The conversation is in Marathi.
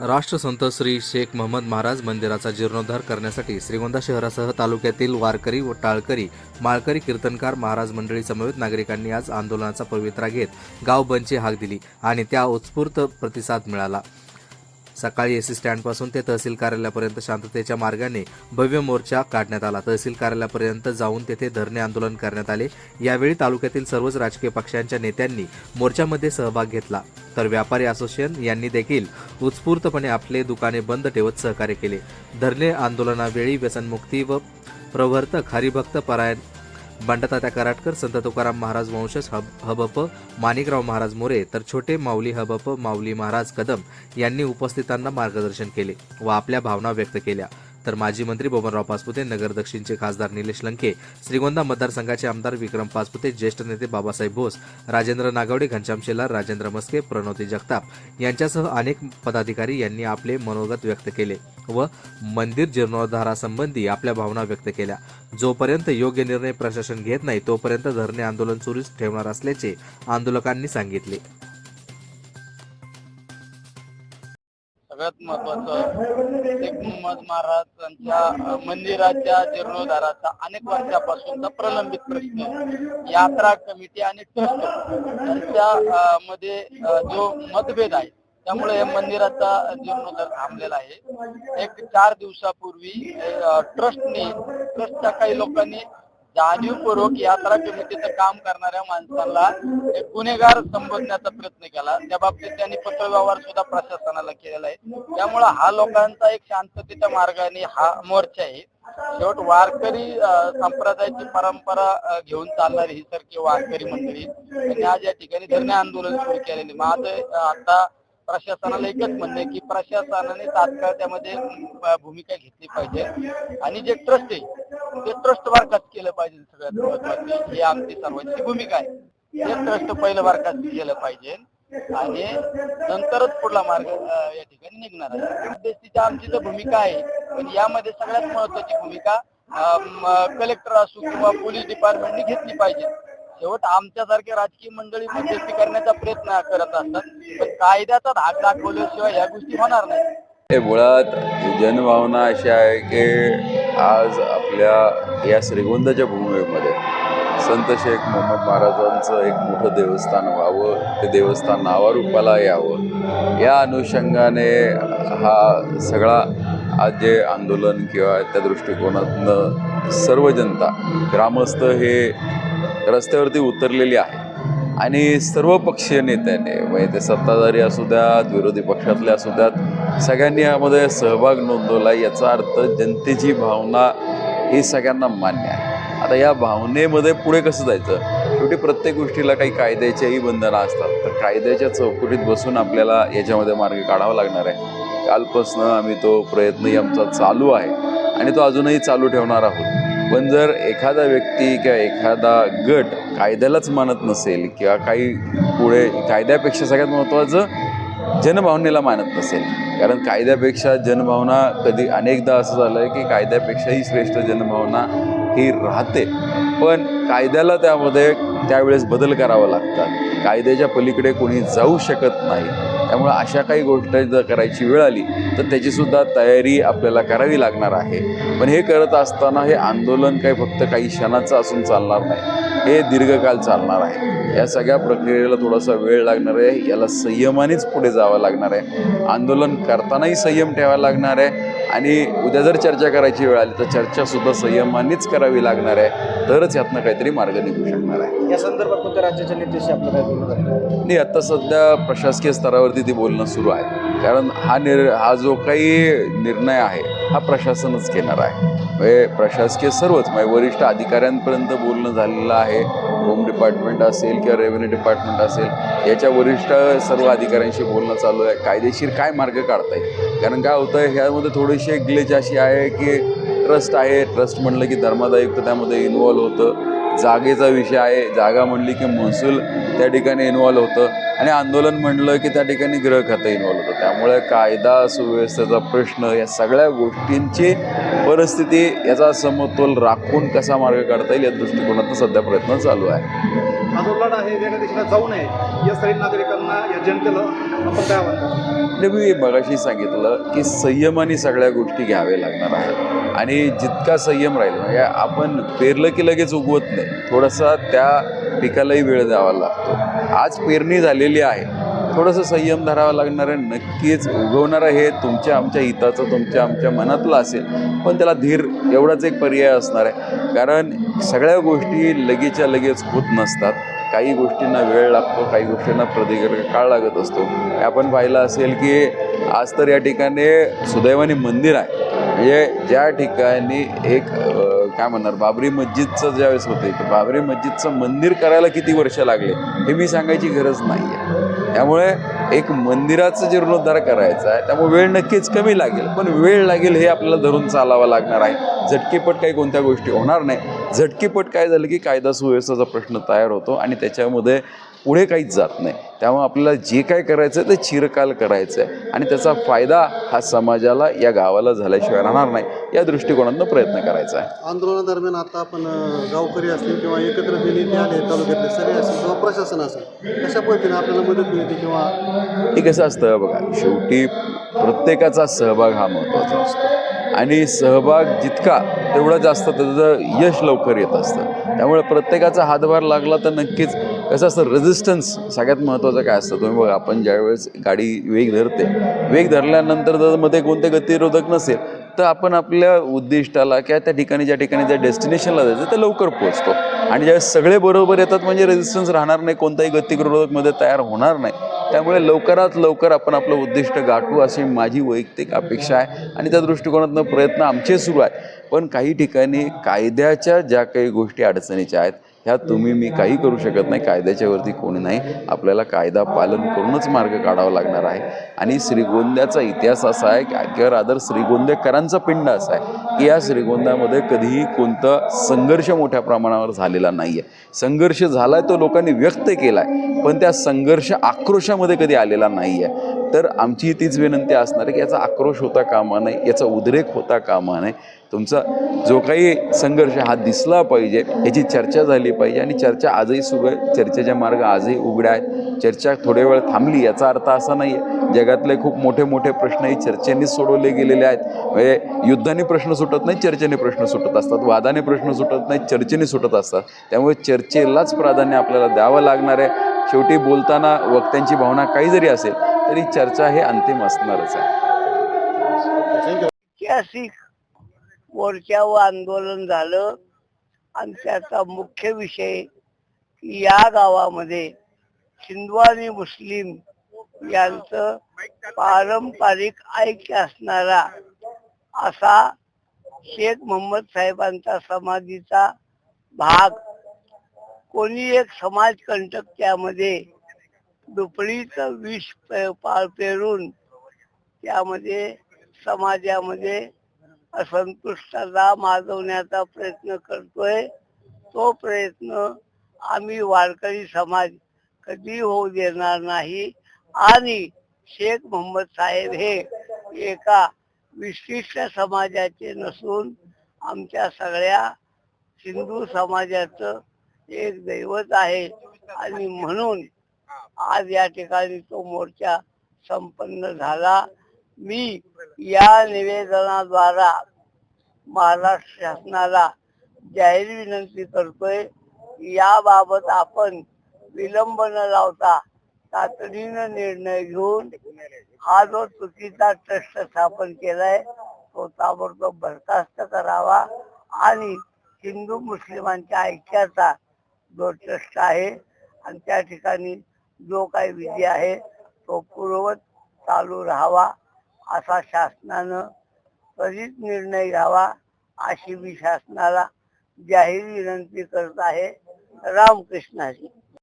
राष्ट्रसंत श्री शेख महम्मद महाराज मंदिराचा जीर्णोद्धार करण्यासाठी श्रीगोंदा शहरासह तालुक्यातील वारकरी व टाळकरी माळकरी कीर्तनकार महाराज मंडळी समवेत नागरिकांनी आज आंदोलनाचा पवित्रा घेत गाव बंदची हाक दिली आणि त्या उत्स्फूर्त प्रतिसाद मिळाला. सकाळी एस स्टँडपासून ते तहसील कार्यालयापर्यंत शांततेच्या मार्गाने भव्य मोर्चा काढण्यात आला. तहसील कार्यालयापर्यंत जाऊन तेथे धरणे आंदोलन करण्यात आले. यावेळी तालुक्यातील सर्वच राजकीय पक्षांच्या नेत्यांनी मोर्चामध्ये सहभाग घेतला. तर व्यापारी असोसिएशन यांनी देखील उत्स्फूर्तपणे आपले दुकाने बंद ठेवत सहकार्य केले. धरणे आंदोलनावेळी व्यसनमुक्ती व प्रवर्तक हरिभक्त परायण बंडतात्या कराटकर संत तुकाराम महाराज वंशज हब हबप माणिकराव महाराज मोरे तर छोटे माऊली हबप माऊली महाराज कदम यांनी उपस्थितांना मार्गदर्शन केले व आपल्या भावना व्यक्त केल्या. तर माजी मंत्री बबनराव पाचपुते नगर दक्षिणचे खासदार निलेश लंके श्रीगोंदा मतदारसंघाचे आमदार विक्रम पाचपुते ज्येष्ठ नेते बाबासाहेब बोस राजेंद्र नागावडे घनश्याम शेलार राजेंद्र मस्के प्रणोती जगताप यांच्यासह अनेक पदाधिकारी यांनी आपले मनोगत व्यक्त केले व मंदिर जीर्णोद्धारासंबंधी आपल्या भावना व्यक्त केल्या. जोपर्यंत योग्य निर्णय प्रशासन घेत नाही तोपर्यंत धरणे आंदोलन सुरूच ठेवणार असल्याचे आंदोलकांनी सांगितले. सगळ्यात महत्वाचं महाराज महाराजांच्या मंदिराच्या जीर्णोद्धाराचा अनेक वर्षापासूनचा प्रलंबित प्रश्न यात्रा कमिटी आणि ट्रस्ट यांच्या मध्ये जो मतभेद आहे त्यामुळे या मंदिराचा जीर्णोद्धार थांबलेला आहे. एक चार दिवसापूर्वी ट्रस्टने ट्रस्टच्या काही लोकांनी जाणीवपूर्वक यात्रा कमिटीचं काम करणाऱ्या माणसाला गुन्हेगार संबोधण्याचा प्रयत्न केला. त्या बाबतीत त्यांनी पत्रव्यवहार सुद्धा प्रशासनाला केलेला आहे. त्यामुळे हा लोकांचा एक शांततेच्या मार्गाने हा मोर्चा आहे. शेवट वारकरी संप्रदायाची परंपरा घेऊन चालणारी ही सारखी वारकरी मंडळी त्यांनी आज या ठिकाणी धरणे आंदोलन सुरू केलेले. माझं आता प्रशासनाला एकच म्हणणे की प्रशासनाने तात्काळ त्यामध्ये भूमिका घेतली पाहिजे. आणि जे ट्रस्ट आहे ते ट्रस्ट बरखास्त केलं पाहिजे सगळ्यात महत्वाचं. ही आमची सर्वांची भूमिका आहे. ते ट्रस्ट पहिलं बरखास्त केलं पाहिजे. आणि नंतरच पुढला मार्ग या ठिकाणी निघणार आहे. आमची जर भूमिका आहे पण यामध्ये सगळ्यात महत्वाची भूमिका कलेक्टर असो किंवा पोलीस डिपार्टमेंटने घेतली पाहिजे. शेवट आमच्यासारखे राजकीय मंडळी मध्यस्थी करण्याचा प्रयत्न करत असतात पण कायद्याचा धाक दाखवल्याशिवाय ह्या गोष्टी होणार नाही. मुळात जनभावना अशी आहे की आज आपल्या या श्रीगोंदाच्या भूमीमध्ये संत शेख मोहम्मद महाराजांचं एक मोठं देवस्थान व्हावं ते देवस्थान नावारूपाला यावं. या अनुषंगाने हा सगळा आज जे आंदोलन किंवा त्या दृष्टिकोनातनं सर्व जनता ग्रामस्थ हे रस्त्यावरती उतरलेली आहे आणि सर्व पक्षीय नेत्याने म्हणजे ते सत्ताधारी असू द्यात विरोधी पक्षातले असू द्यात सगळ्यांनी यामध्ये सहभाग नोंदवला. याचा अर्थ जनतेची भावना ही सगळ्यांना मान्य आहे. आता या भावनेमध्ये पुढे कसं जायचं? शेवटी प्रत्येक गोष्टीला काही कायद्याच्याही बंधनं असतात. तर कायद्याच्या चौकटीत बसून आपल्याला याच्यामध्ये मार्ग काढावा लागणार आहे. कालपासनं आम्ही तो प्रयत्नही आमचा चालू आहे. आणि तो अजूनही चालू ठेवणार आहोत. पण जर एखादा व्यक्ती किंवा एखादा गट कायद्यालाच मानत नसेल किंवा काही पुढे कायद्यापेक्षा सगळ्यात महत्त्वाचं जनभावनेला मानत नसेल. कारण कायद्यापेक्षा जनभावना कधी अनेकदा असं झालं आहे की कायद्यापेक्षाही श्रेष्ठ जनभावना ही राहते. पण कायद्याला त्यामध्ये त्यावेळेस बदल करावा लागतात. कायद्याच्या पलीकडे कोणी जाऊ शकत नाही. त्यामुळे अशा काही गोष्ट जर करायची वेळ आली तर त्याचीसुद्धा तयारी आपल्याला करावी लागणार आहे. पण हे करत असताना हे आंदोलन काही फक्त काही क्षणाचं असून चालणार नाही. हे दीर्घकाल चालणार आहे. या सगळ्या प्रक्रियेला थोडासा वेळ लागणार आहे. याला संयमानेच पुढे जावं लागणार आहे. आंदोलन करतानाही संयम ठेवावा लागणार आहे. आणि उद्या जर चर्चा करायची वेळ आली तर चर्चासुद्धा संयमानेच करावी लागणार आहे. तरच यातनं काहीतरी मार्ग निघू शकणार आहे. या संदर्भात कोणत्या राज्याच्या नेत्याशी आपलं काय बोलणं? नाही आता सध्या प्रशासकीय स्तरावरती ती बोलणं सुरू आहे. कारण हा निर हा जो काही निर्णय आहे हा प्रशासनच घेणार आहे. म्हणजे प्रशासकीय सर्वच म्हणजे वरिष्ठ अधिकाऱ्यांपर्यंत बोलणं झालेलं आहे. होम डिपार्टमेंट असेल किंवा रेव्हन्यू डिपार्टमेंट असेल याच्या वरिष्ठ सर्व अधिकाऱ्यांशी बोलणं चालू आहे. कायदेशीर काय मार्ग काढता येईल कारण काय होतं आहे ह्यामध्ये थोडीशी एक ग्लेच अशी आहे की ट्रस्ट आहे. ट्रस्ट म्हणलं की धर्मादायुक्त त्यामध्ये इन्वॉल्व्ह होतं. जागेचा विषय आहे. जागा म्हणली की महसूल त्या ठिकाणी इन्वॉल्व्ह होतं. आणि आंदोलन म्हणलं की त्या ठिकाणी गृह खातं इन्वॉल्व्ह होतं. त्यामुळे कायदा सुव्यवस्थेचा प्रश्न या सगळ्या गोष्टींची परिस्थिती याचा समतोल राखून कसा मार्ग काढता येईल या दृष्टिकोनातून सध्या प्रयत्न चालू आहे. जो लढा आहे वेगळ्या दिशेला जाऊ नये. यासाठी नागरिकांना या जनतेला आपण काय म्हणतो? म्हणजे मी मगाशी सांगितलं की संयमाने सगळ्या गोष्टी घ्याव्या लागणार आहेत. आणि जितका संयम राहील म्हणजे आपण पेरलं की लगेच उगवत नाही. थोडासा त्या पिकालाही वेळ द्यावा लागतो. आज पेरणी झालेली आहे. थोडंसं संयम धरावा लागणार आहे. नक्कीच उगवणारं हे तुमच्या आमच्या हिताचं तुमच्या आमच्या मनातलं असेल पण त्याला धीर एवढाच एक पर्याय असणार आहे. कारण सगळ्या गोष्टी लगेच्या लगेच होत नसतात. काही गोष्टींना वेळ लागतो काही गोष्टींना प्रदीर्घ काळ लागत असतो. आपण पाहिलं असेल की आज तर या ठिकाणी सुदैवाने मंदिर आहे. म्हणजे ज्या ठिकाणी एक काय म्हणणार बाबरी मस्जिदचं ज्यावेळेस होते तर बाबरी मस्जिदचं मंदिर करायला किती वर्ष लागले हे मी सांगायची गरज नाही आहे त्यामुळे एक मंदिराचं जीर्णोद्धार करायचा आहे त्यामुळे वेळ नक्कीच कमी लागेल. पण वेळ लागेल हे आपल्याला धरून चालावं लागणार आहे. झटकेपट काही कोणत्या गोष्टी होणार नाही. झटकेपट काय झालं की कायदा सुव्यवस्थेचा प्रश्न तयार होतो आणि त्याच्यामध्ये पुढे काहीच जात नाही. त्यामुळे आपल्याला जे काय करायचं आहे ते चिरकाल करायचं आहे आणि त्याचा फायदा हा समाजाला या गावाला झाल्याशिवाय राहणार नाही. या दृष्टिकोनातून प्रयत्न करायचा आहे. आंदोलनादरम्यान आता आपण गावकरी असतील किंवा एकत्र जे नेते आले तालुक्यातले सगळे असेल किंवा प्रशासन असेल कशा पद्धतीने आपल्याला मदत मिळते किंवा हे कसं असतं बघा शेवटी प्रत्येकाचा सहभाग हा महत्त्वाचा असतो. आणि सहभाग जितका तेवढा जास्त त्याचं यश लवकर येत असतं. त्यामुळे प्रत्येकाचा हातभार लागला तर नक्कीच कसं असतं रेझिस्टन्स सगळ्यात महत्त्वाचं काय असतं? तुम्ही बघा आपण ज्यावेळेस गाडी वेग धरते वेग धरल्यानंतर जर मध्ये कोणते गतिरोधक नसेल तर आपण आपल्या उद्दिष्टाला किंवा त्या ठिकाणी ज्या ठिकाणी ज्या डेस्टिनेशनला जायचं ते लवकर पोहोचतो. आणि ज्यावेळेस सगळे बरोबर येतात म्हणजे रेझिस्टन्स राहणार नाही कोणताही गतिरोधकमध्ये तयार होणार नाही. त्यामुळे लवकरात लवकर आपण आपलं उद्दिष्ट गाठू अशी माझी वैयक्तिक अपेक्षा आहे. आणि त्या दृष्टिकोनातून प्रयत्न आमचे सुरू आहे पण काही ठिकाणी कायद्याच्या ज्या काही गोष्टी अडचणीच्या आहेत ह्या तुम्ही मी काही करू शकत नाही कायद्याच्यावरती कोणी नाही. आपल्याला कायदा पालन करूनच मार्ग काढावा लागणार आहे. आणि श्रीगोंद्याचा इतिहास असा आहे की किंवा रादर श्रीगोंदेकरांचा पिंड असा आहे की या श्रीगोंद्यामध्ये कधीही कोणता संघर्ष मोठ्या प्रमाणावर झालेला नाही आहे संघर्ष झाला आहे तो लोकांनी व्यक्त केला आहे पण त्या संघर्ष आक्रोशामध्ये कधी आलेला नाही आहे तर आमची तीच विनंती असणार आहे की याचा आक्रोश होता कामा नाही याचा उद्रेक होता कामा नाही तुमचा जो काही संघर्ष हा दिसला पाहिजे याची चर्चा झाली पाहिजे आणि चर्चा आजही सुरू आहे. चर्चेचे मार्ग आजही उघड्या आहेत. चर्चा थोडे वेळ थांबली याचा अर्थ असा नाही आहे जगातले खूप मोठे मोठे प्रश्नही चर्चेनेच सोडवले गेलेले आहेत. म्हणजे युद्धाने प्रश्न सुटत नाही चर्चेने प्रश्न सुटत असतात. वादाने प्रश्न सुटत नाही चर्चेने सुटत असतात. त्यामुळे चर्चेलाच प्राधान्य आपल्याला द्यावं लागणार आहे. शेवटी बोलताना वक्त्यांची भावना काही जरी असेल तरी चर्चा हे अंतिम असणारच आहे. ऐतिहासिक मोर्चावर आंदोलन झालं आणि त्याचा मुख्य विषय या गावामध्ये हिंदवानी मुस्लिम यांचं पारंपरिक ऐक्य असणारा असा शेख मोहम्मद साहेबांचा समाधीचा भाग कोणी एक समाजकंटक त्यामध्ये दुपडीचं विष पे- पेरून त्यामध्ये समाजामध्ये असंतुष्टता माजवण्याचा प्रयत्न करतोय. तो प्रयत्न आम्ही वारकरी समाज कधी होऊ देणार नाही. आणि शेख मोहम्मद साहेब हे एका विशिष्ट समाजाचे नसून आमच्या सगळ्या हिंदू समाजाचं एक दैवत आहे. आणि म्हणून आज या ठिकाणी तो मोर्चा संपन्न झाला. मी या निवेदनाद्वारा महाराष्ट्र शासनाला जाहीर विनंती करतोय याबाबत आपण विलंब न लावता तातडीनं निर्णय घेऊन हा जो चुकीचा ट्रस्ट स्थापन केलाय तो ताबडतोब बरखास्त करावा आणि हिंदू मुस्लिमांच्या ऐक्याचा जो ट्रस्ट आहे आणि त्या ठिकाणी जो काही विधी आहे तो पूर्ववत चालू राहावा असा शासनानं त्वरित निर्णय घ्यावा अशी मी शासनाला जाहीर विनंती करत आहे. रामकृष्णाची